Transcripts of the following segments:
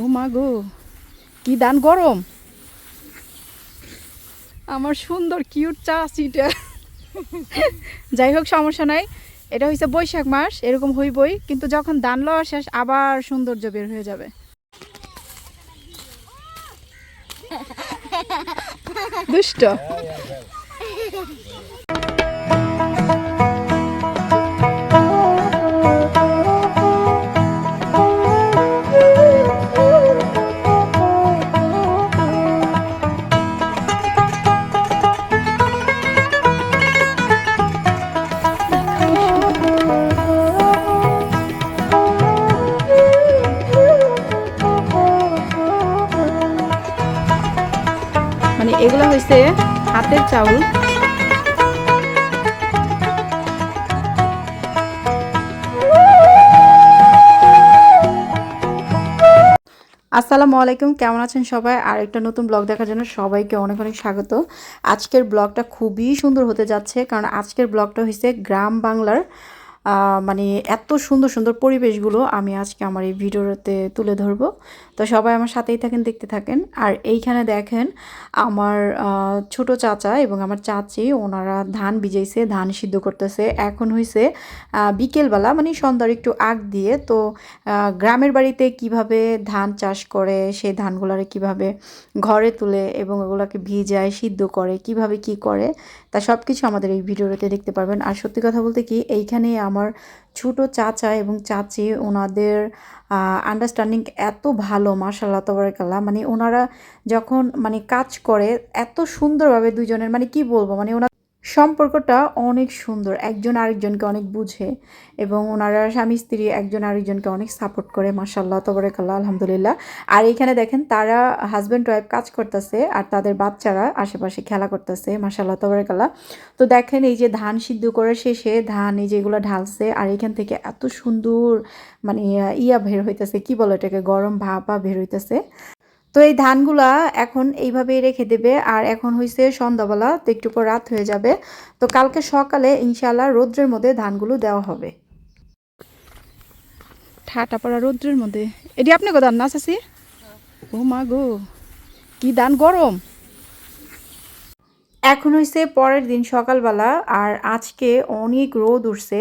ও মা গো, কি দান গরম। আমার সুন্দর কিউট চা চিটা যাই হোক, সমস্যা নাই। এটা হচ্ছে বৈশাখ মাস, এরকম হইবই, কিন্তু যখন ধান লওয়া শেষ, আবার সৌন্দর্য বের হয়ে যাবে। দুষ্ট। এগুলো হয়েছে হাতের চাউল। আসসালামু আলাইকুম, কেমন আছেন সবাই? আর একটা নতুন ব্লগ দেখার জন্য সবাইকে অনেক অনেক স্বাগত। আজকের ব্লগটা খুবই সুন্দর হতে যাচ্ছে, কারণ আজকের ব্লগটা হয়েছে গ্রাম বাংলার মানে এত সুন্দর সুন্দর পরিবেশগুলো আমি আজকে আমার এই ভিডিওতে তুলে ধরবো। তো সবাই আমার সাথেই থাকেন, দেখতে থাকেন। আর এইখানে দেখেন আমার ছোট চাচা এবং আমার চাচি, ওনারা ধান ভিজাইছে, ধান সিদ্ধ করতেছে। এখন হয়েছে বিকেলবেলা মানে সন্ধ্যার একটু আগ দিয়ে। তো গ্রামের বাড়িতে কীভাবে ধান চাষ করে, সেই ধানগুলারে কীভাবে ঘরে তুলে এবং ওগুলোকে ভিজায়, সিদ্ধ করে, কীভাবে কি করে, তা সব কিছু আমাদের এই ভিডিওতে দেখতে পারবেন। আর সত্যি কথা বলতে কি এইখানে আমার ছোট চাচা এবং চাচি ওনাদের আন্ডারস্ট্যান্ডিং এত ভালো মার্শাল্লাহ তবরকাল্লাহ। মানে ওনারা যখন মানে কাজ করে, এত সুন্দরভাবে দুজনের মানে কি বলব? মানে ওনার সম্পর্কটা অনেক সুন্দর। একজন আরেকজনকে অনেক বুঝে এবং ওনারা স্বামী, স্ত্রী একজন আরেকজনকে অনেক সাপোর্ট করে মাসাল্লাহ তবরেকাল্লাহ, আলহামদুলিল্লাহ। আর এখানে দেখেন, তারা হাজব্যান্ড ওয়াইফ কাজ করতেছে আর তাদের বাচ্চারা আশেপাশে খেলা করতেছে মাসাল্লাহ তবরেকাল্লাহ। তো দেখেন, এই যে ধান সিদ্ধ করে শেষে ধান এই যেগুলো ঢালছে আর এখান থেকে এত সুন্দর মানে ইয়া বের হইতেছে, কি বলে এটাকে? গরম ভাপা বের হইতেছে। তো এই ধানগুলা এখন এইভাবেই রেখে দেবে, আর এখন হয়েছে সন্ধ্যাবেলা, তো একটু পর রাত হয়ে যাবে। তো কালকে সকালে ইনশাল্লাহ রৌদ্রের মধ্যে ধানগুলো দেওয়া হবে। ঠাটা পড়া রৌদ্রের মধ্যে। এটি আপনি কোথাও না চাষি ও মা গো, কি ধান গরম! এখন হয়েছে পরের দিন সকালবেলা আর আজকে অনেক রোদ উঠছে।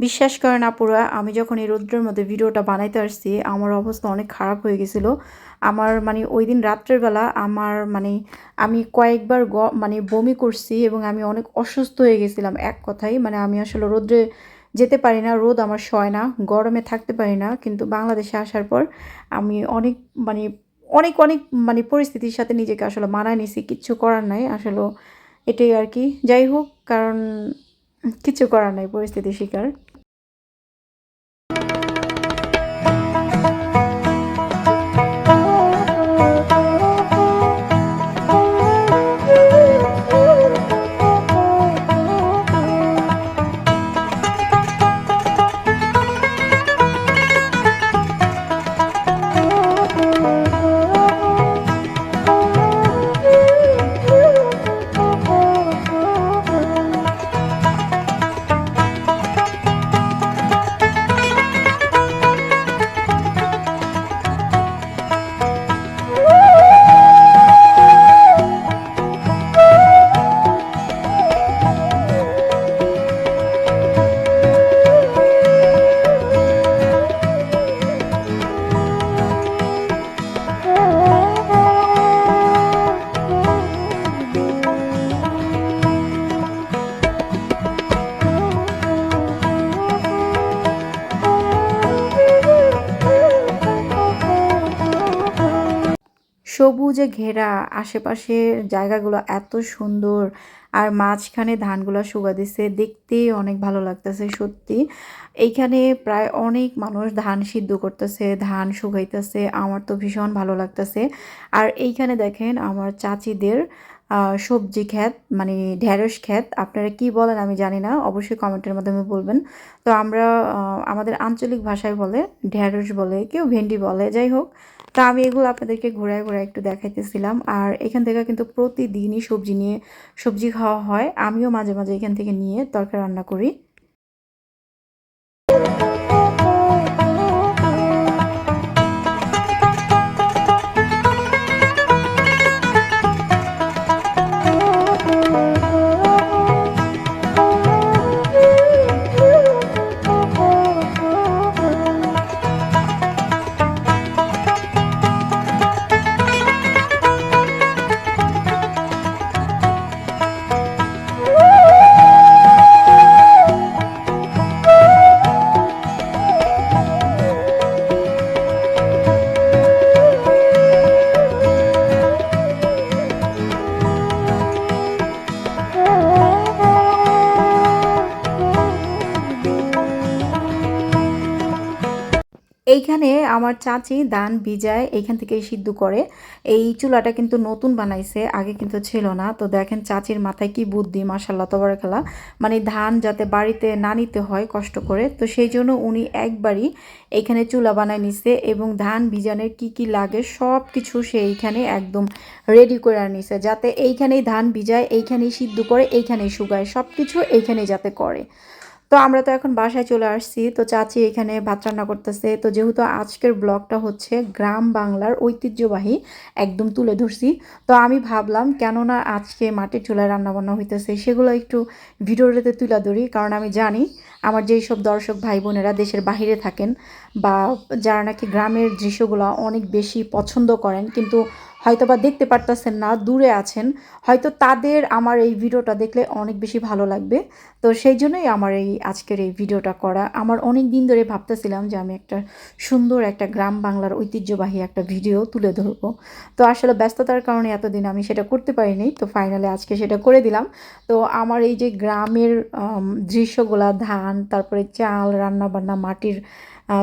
বিশ্বাস করেন আপুরা, আমি যখন এই রোদ্রের মধ্যে ভিডিওটা বানাইতে আসছি, আমার অবস্থা অনেক খারাপ হয়ে গেছিল। আমার মানে ওই দিন রাত্রের বেলা আমার মানে আমি কয়েকবার গ মানে বমি করছি এবং আমি অনেক অসুস্থ হয়ে গেছিলাম এক কথাই মানে আমি আসলে রোদ্রে যেতে পারি না, রোদ আমার সয় না, গরমে থাকতে পারি না। কিন্তু বাংলাদেশে আসার পর আমি অনেক মানে অনেক অনেক মানে পরিস্থিতির সাথে নিজেকে আসলে মানায় নিছি, কিচ্ছু করার নাই। আসলে এটাই আর কি। যাই হোক কারণ কিছু করার নাই পরিস্থিতি শিকার। সবুজে ঘেরা আশেপাশের জায়গাগুলো এত সুন্দর আর মাঝখানে ধানগুলো শুকা দিছে দেখতে অনেক ভালো লাগতেছে সত্যি। এইখানে প্রায় অনেক মানুষ ধান সিদ্ধ করতেছে, ধান শুকাইতেছে, আমার তো ভীষণ ভালো লাগতেছে। আর এইখানে দেখেন আমার চাচিদের সবজি ক্ষেত মানে ঢেঁড়স ক্ষেত, আপনারা কি বলেন আমি জানি না, অবশ্যই কমেন্টের মাধ্যমে বলবেন। তো আমরা আমাদের আঞ্চলিক ভাষায় বলে, ঢেঁড়স বলে, কেউ ভেন্ডি বলে, যাই হোক, তা আমি এগুলো আপনাদেরকে ঘোরায় ঘোরায় একটু দেখাইতেছিলাম। আর এখান থেকে কিন্তু প্রতিদিনই সবজি নিয়ে সবজি খাওয়া হয়, আমিও মাঝে মাঝে এখান থেকে নিয়ে তরকারি রান্না করি। এইখানে আমার চাচি ধান ভিজায় এইখান থেকে সিদ্ধ করে। এই চুলাটা কিন্তু নতুন বানাইছে, আগে কিন্তু ছিল না। তো দেখেন চাচির মাথায় কি বুদ্ধি মাসাল্লাহ তবরাকাল্লা মানে ধান যাতে বাড়িতে না নিতে হয় কষ্ট করে। তো সেই জন্য উনি একবারই এইখানে চুলা বানায় নিছে এবং ধান ভিজানের কি কি লাগে সব কিছু সে এইখানে একদম রেডি করে নিছে যাতে এইখানেই ধান ভিজায়, এইখানেই সিদ্ধ করে, এইখানেই শুকায়। সব কিছু এইখানেই যাতে করে। তো আমরা তো এখন বাসায় চলে আসছি। তো চাচি এখানে ভাত রান্না করতেছে। তো যেহেতু আজকের ব্লগটা হচ্ছে গ্রাম বাংলার ঐতিহ্যবাহী, একদম তুলে ধরছি। তো আমি ভাবলাম, কেননা আজকে মাটির চুলায় রান্নাবান্না হইতেছে, সেগুলো একটু ভিডিওতে তুলে ধরি। কারণ আমি জানি, আমার যেই সব দর্শক ভাই বোনেরা দেশের বাহিরে থাকেন বা যারা নাকি গ্রামের দৃশ্যগুলো অনেক বেশি পছন্দ করেন, কিন্তু হয়তো বা দেখতে পারতেছেন না, দূরে আছেন। হয়তো তাদের আমার এই ভিডিওটা দেখলে অনেক বেশি ভালো লাগবে। তো সেই জন্যই আমার এই আজকের এই ভিডিওটা করা। আমার অনেক দিন ধরে ভাবতেছিলাম যে আমি একটা সুন্দর একটা গ্রাম বাংলার ঐতিহ্যবাহী একটা ভিডিও তুলে ধরবো। তো আসলে ব্যস্ততার কারণে এতদিন আমি সেটা করতে পারিনি। তো ফাইনালি আজকে সেটা করে দিলাম। তো আমার এই যে গ্রামের দৃশ্যগুলা, ধান, তারপরে চাল রান্না বান্না মাটির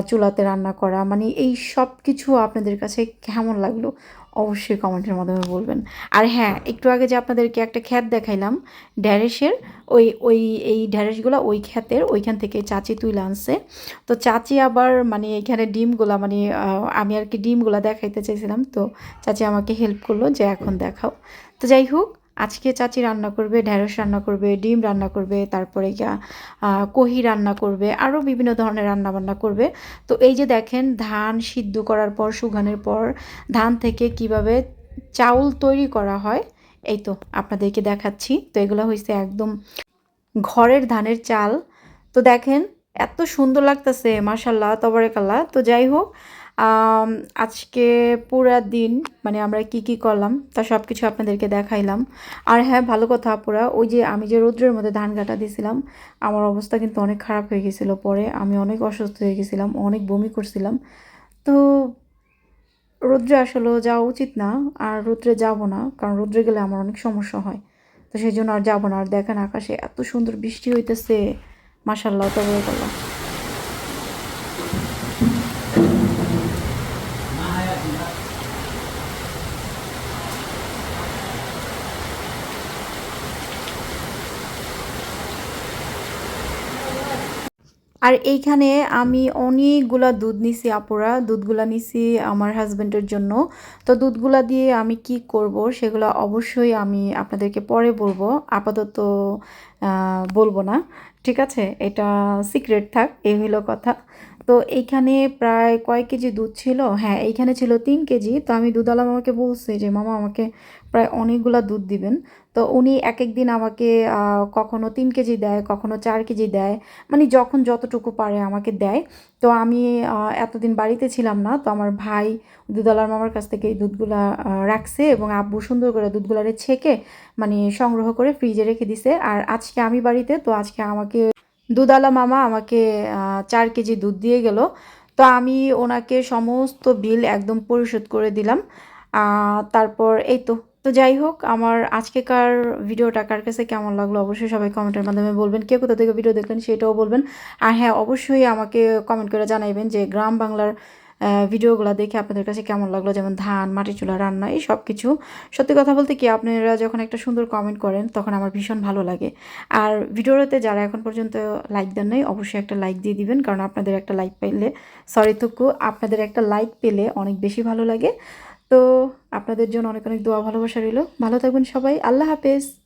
চুলাতে রান্না করা মানে এই সব কিছু আপনাদের কাছে কেমন লাগল? অবশ্যই কমেন্টের মাধ্যমে বলবেন। আর হ্যাঁ একটু আগে যে আপনাদেরকে একটা খ্যাত দেখাইলাম, ড্যারেসের, ওই ওই, এই ড্যারেসগুলো ওই খ্যাতের, ওইখান থেকে চাচি তুই আনছে। তো চাচি আবার মানে এখানে ডিমগুলা মানে আমি আর কি ডিমগুলা দেখাইতে চাইছিলাম, তো চাচি আমাকে হেল্প করল যে এখন দেখাও। তো যাই হোক আজকে চাচি রান্না করবে ঢ্যাঁড়স রান্না করবে, ডিম রান্না করবে, তারপরে গিয়া কহি রান্না করবে আরও বিভিন্ন ধরনের রান্না বান্না করবে। তো এই যে দেখেন, ধান সিদ্ধ করার পর সুগানের পর, ধান থেকে কীভাবে চাউল তৈরি করা হয়, এই তো আপনাদেরকে দেখাচ্ছি। তো এগুলো হয়েছে একদম ঘরের ধানের চাল। তো দেখেন, এত সুন্দর লাগতেছে মাসাল্লাহ তবরেকাল্লা তো যাই হোক আজকে পুরা দিন মানে আমরা কি কি করলাম তা সব কিছু আপনাদেরকে দেখাইলাম। আর হ্যাঁ ভালো কথা পুরা ওই যে আমি যে রৌদ্রের মধ্যে ধান কাটা দিয়েছিলাম আমার অবস্থা কিন্তু অনেক খারাপ হয়ে গেছিল পরে। আমি অনেক অসুস্থ হয়ে গেছিলাম, অনেক বমি করছিলাম। তো রৌদ্রে আসলে যাওয়া উচিত না, আর রৌদ্রে যাব না, কারণ রৌদ্রে গেলে আমার অনেক সমস্যা হয়। তো সেই জন্য আর যাব না, আর দেখেন আকাশে এত সুন্দর বৃষ্টি হইতেছে। মাসাল্লাহ তবে করলাম আর এইখানে আমি অনেকগুলা দুধ নিছি, আপুরা। দুধগুলা নিছি আমার হাজব্যান্ডের জন্য। তো দুধগুলা দিয়ে আমি কি করব সেগুলো অবশ্যই আমি আপনাদেরকে পরে বলব। আপাতত বলব না। ঠিক আছে? এটা সিক্রেট থাক, এই হইল কথা। তো এইখানে প্রায় কয়েক কেজি দুধ ছিল? হ্যাঁ এইখানে ছিল তিন কেজি। তো আমি দুধওয়ালা মামাকে বলছি যে, মামা, আমাকে প্রায় অনেকগুলা দুধ দিবেন। তো উনি এক এক দিন আমাকে কখনো তিন কেজি দেয়, কখনো চার কেজি দেয় মানে যখন যতটুকু পারে আমাকে দেয়। তো আমি এতদিন বাড়িতে ছিলাম না, তো আমার ভাই দুধওয়ালার মামার কাছ থেকে এই দুধগুলা রাখছে এবং আব্বু সুন্দর করে দুধগুলারে ছেঁকে মানে সংগ্রহ করে ফ্রিজে রেখে দিছে। আর আজকে আমি বাড়িতে, তো আজকে আমাকে দুধালা মামা আমাকে চার কেজি দুধ দিয়ে গেল। তো আমি ওনাকে সমস্ত বিল একদম পরিশোধ করে দিলাম। তারপর এই তো তো যাই হোক, আমার আজকেকার ভিডিওটা কার কাছে কেমন লাগল অবশ্যই সবাই কমেন্টের মাধ্যমে বলবেন। কে কোথা থেকে ভিডিও দেখলেন সেটাও বলবেন। আর হ্যাঁ অবশ্যই আমাকে কমেন্ট করে জানাইবেন যে গ্রাম বাংলার ভিডিওগুলো দেখে আপনাদের কাছে কেমন লাগল, যেমন ধান মাটি চুলা, রান্না, এই সব কিছু। সত্যি কথা বলতে কি, আপনারা যখন একটা সুন্দর কমেন্ট করেন, তখন আমার ভীষণ ভালো লাগে। আর ভিডিওতে যারা এখন পর্যন্ত লাইক দেন নাই, অবশ্যই একটা লাইক দিয়ে দিবেন, কারণ আপনাদের একটা লাইক পেলে সরি থুকু, আপনাদের একটা লাইক পেলে অনেক বেশি ভালো লাগে। তো আপনাদের জন্য অনেক অনেক দোয়া ভালোবাসা রইল। ভালো থাকবেন সবাই। আল্লাহ হাফেজ।